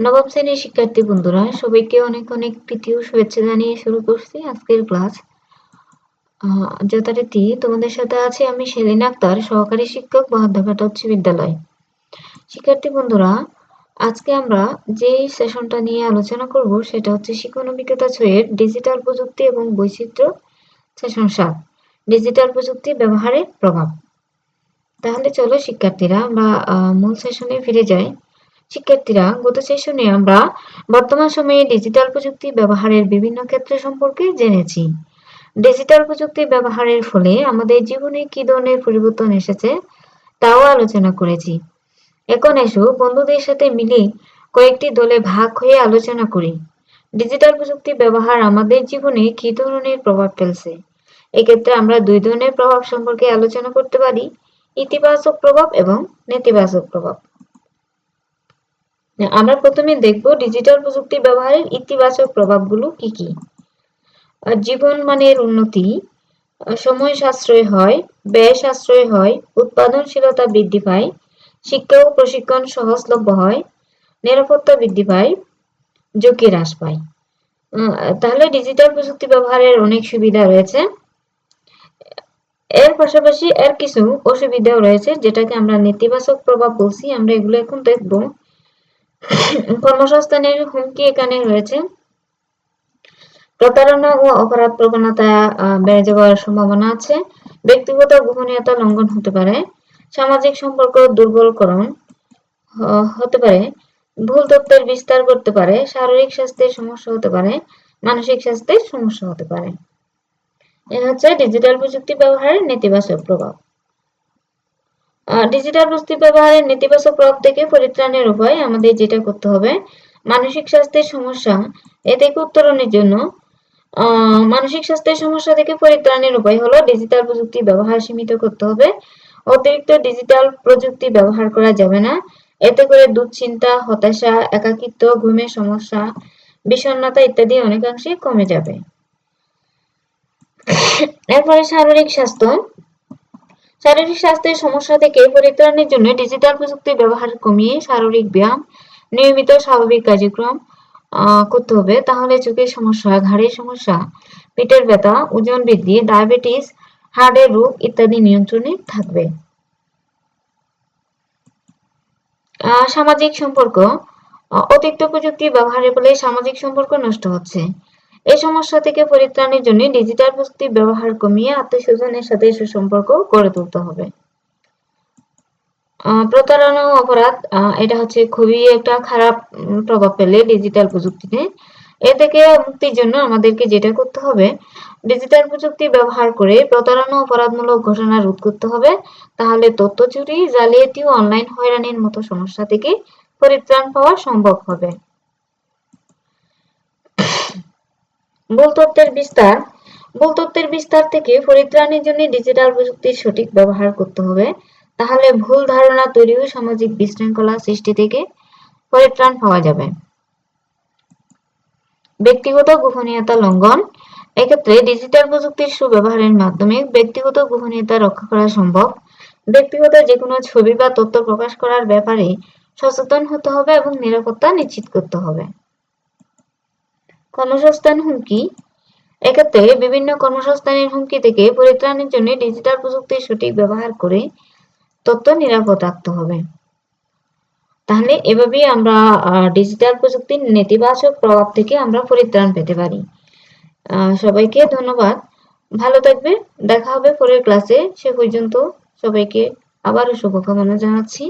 নবম শ্রেণির শিক্ষার্থী বন্ধুরা, সবাইকে অনেক অনেক প্রীতি ও শুভেচ্ছা জানিয়ে শুরু করছি আজকের ক্লাস। যথারীতি তোমাদের সাথে আছি আমি সেলিনা আক্তার, সহকারী শিক্ষক বাহাদ্দাঘাটা উচ্চ বিদ্যালয়। শিক্ষার্থী বন্ধুরা, আজকে আমরা যে সেশনটা নিয়ে আলোচনা করব সেটা হচ্ছে শিক্ষণ অভিজ্ঞতা ছয়ের ডিজিটাল প্রযুক্তি এবং বৈচিত্র্য সেশন সাত, ডিজিটাল প্রযুক্তি ব্যবহারের প্রভাব। তাহলে চলো শিক্ষার্থীরা আমরা মূল সেশনে ফিরে যাই। শিক্ষার্থীরা গত সেশনে আমরা বর্তমান সময়ে ডিজিটাল প্রযুক্তি ব্যবহারের বিভিন্ন ক্ষেত্র সম্পর্কে জেনেছি। ডিজিটাল প্রযুক্তি ব্যবহারের ফলে আমাদের জীবনে কি ধরনের পরিবর্তন এসেছে তাও আলোচনা করেছি। এখন এসো বন্ধুদের সাথে মিলে কয়েকটি দলে ভাগ হয়ে আলোচনা করি। ডিজিটাল প্রযুক্তি ব্যবহার আমাদের জীবনে কি ধরনের প্রভাব ফেলছে? এক্ষেত্রে আমরা দুই ধরনের প্রভাব সম্পর্কে আলোচনা করতে পারি, ইতিবাচক প্রভাব এবং নেতিবাচক প্রভাব। আমরা প্রথমে দেখব ডিজিটাল প্রযুক্তি ব্যবহারের ইতিবাচক প্রভাবগুলো কি কি। জীবন মানের উন্নতি সময় সাশ্রয় হয়, ব্যয় সাশ্রয় হয়, উৎপাদনশীলতা বৃদ্ধি পায়, শিক্ষা ও প্রশিক্ষণ সহজলভ্য হয়, নিরাপত্তা বৃদ্ধি পায়, ঝুঁকি হ্রাস পায়। তাহলে ডিজিটাল প্রযুক্তি ব্যবহারের অনেক সুবিধা রয়েছে। এর পাশাপাশি এর কিছু অসুবিধাও রয়েছে যেটাকে আমরা নেতিবাচক প্রভাব বলছি, আমরা এগুলো এখন দেখব। কর্মসংস্থানের হুমকি এখানে রয়েছে। প্রতারণা ও অপরাধ প্রবণতা বেড়ে যাওয়ার সম্ভাবনা আছে। ব্যক্তিগত গোপনীয়তা লঙ্ঘন হতে পারে। সামাজিক সম্পর্ক দুর্বলকরণ হতে পারে। ভুল তথ্যের বিস্তার করতে পারে। শারীরিক স্বাস্থ্যের সমস্যা হতে পারে। মানসিক স্বাস্থ্যের সমস্যা হতে পারে। এ হচ্ছে ডিজিটাল প্রযুক্তি ব্যবহারের নেতিবাচক প্রভাব। ডিজিটাল প্রযুক্তি ব্যবহারের নেতিবাচক প্রভাব থেকে পরিত্রাণের উপায় আমাদের যেটা করতে হবে, মানসিক স্বাস্থ্যের সমস্যা, এ থেকে উত্তরণের জন্য মানসিক স্বাস্থ্যের সমস্যা থেকে পরিত্রাণের উপায় হলো ডিজিটাল প্রযুক্তি ব্যবহার সীমিত করতে হবে, অতিরিক্ত ডিজিটাল প্রযুক্তি ব্যবহার করা যাবে না, এতে করে দুশ্চিন্তা, হতাশা, একাকিত্ব, ঘুমের সমস্যা, বিষণ্ণতা ইত্যাদি অনেকাংশে কমে যাবে। এরপরে শারীরিক স্বাস্থ্য শারীরিক স্বাস্থ্যের সমস্যা থেকে পরিত্রাণের জন্য ডিজিটাল প্রযুক্তির ব্যবহার কমিয়ে শারীরিক ব্যায়াম, নিয়মিত স্বাভাবিক কার্যক্রম করতে হবে। তাহলে চোখের সমস্যা, ঘাড়ের সমস্যা, পেটের ব্যথা, ওজন বৃদ্ধি, ডায়াবেটিস হার্টের রোগ ইত্যাদি নিয়ন্ত্রণে থাকবে। সামাজিক সম্পর্ক অতিরিক্ত প্রযুক্তি ব্যবহারের ফলে সামাজিক সম্পর্ক নষ্ট হচ্ছে। এই সমস্যা থেকে পরিত্রাণের জন্য ডিজিটাল প্রযুক্তি ব্যবহার কমিয়ে আত্মীয়স্বজনের সাথে সুসম্পর্ক গড়ে তুলতে হবে। প্রতারণা অপরাধ এটা হচ্ছে খুবই একটা খারাপ প্রভাব ফেলে ডিজিটাল প্রযুক্তিতে। এ থেকে মুক্তির জন্য আমাদেরকে যেটা করতে হবে ডিজিটাল প্রযুক্তি ব্যবহার করে প্রতারণা অপরাধমূলক ঘটনা রোধ করতে হবে। তাহলে তথ্য চুরি, জালিয়াতি ও অনলাইন হয়রানির মতো সমস্যা থেকে পরিত্রাণ পাওয়া সম্ভব হবে। ভুল তথ্যের বিস্তার ভুল তথ্যের বিস্তার থেকে পরিত্রাণের জন্য ডিজিটাল প্রযুক্তির সঠিক ব্যবহার করতে হবে। তাহলে ভুল ধারণা তৈরি ও সামাজিক বিশৃঙ্খলা সৃষ্টি থেকে পরিত্রাণ পাওয়া যাবে। ব্যক্তিগত গোপনীয়তা লঙ্ঘন। এক্ষেত্রে ডিজিটাল প্রযুক্তির সুব্যবহারের মাধ্যমে ব্যক্তিগত গোপনীয়তা রক্ষা করা সম্ভব। ব্যক্তিগত যে কোনো ছবি বা তথ্য প্রকাশ করার ব্যাপারে সচেতন হতে হবে এবং নিরাপত্তা নিশ্চিত করতে হবে। কর্মসংস্থান হুমকি। এক্ষেত্রে বিভিন্ন কর্মসংস্থানের হুমকি থেকে পরিত্রাণের জন্য ডিজিটাল প্রযুক্তির সঠিক ব্যবহার করে তথ্য নিরাপদ রাখতে হবে। তাহলে এভাবেই আমরা ডিজিটাল প্রযুক্তির নেতিবাচক প্রভাব থেকে আমরা পরিত্রাণ পেতে পারি। সবাইকে ধন্যবাদ। ভালো থাকবে দেখা হবে পরের ক্লাসে সে পর্যন্ত সবাইকে আবারও শুভকামনা জানাচ্ছি।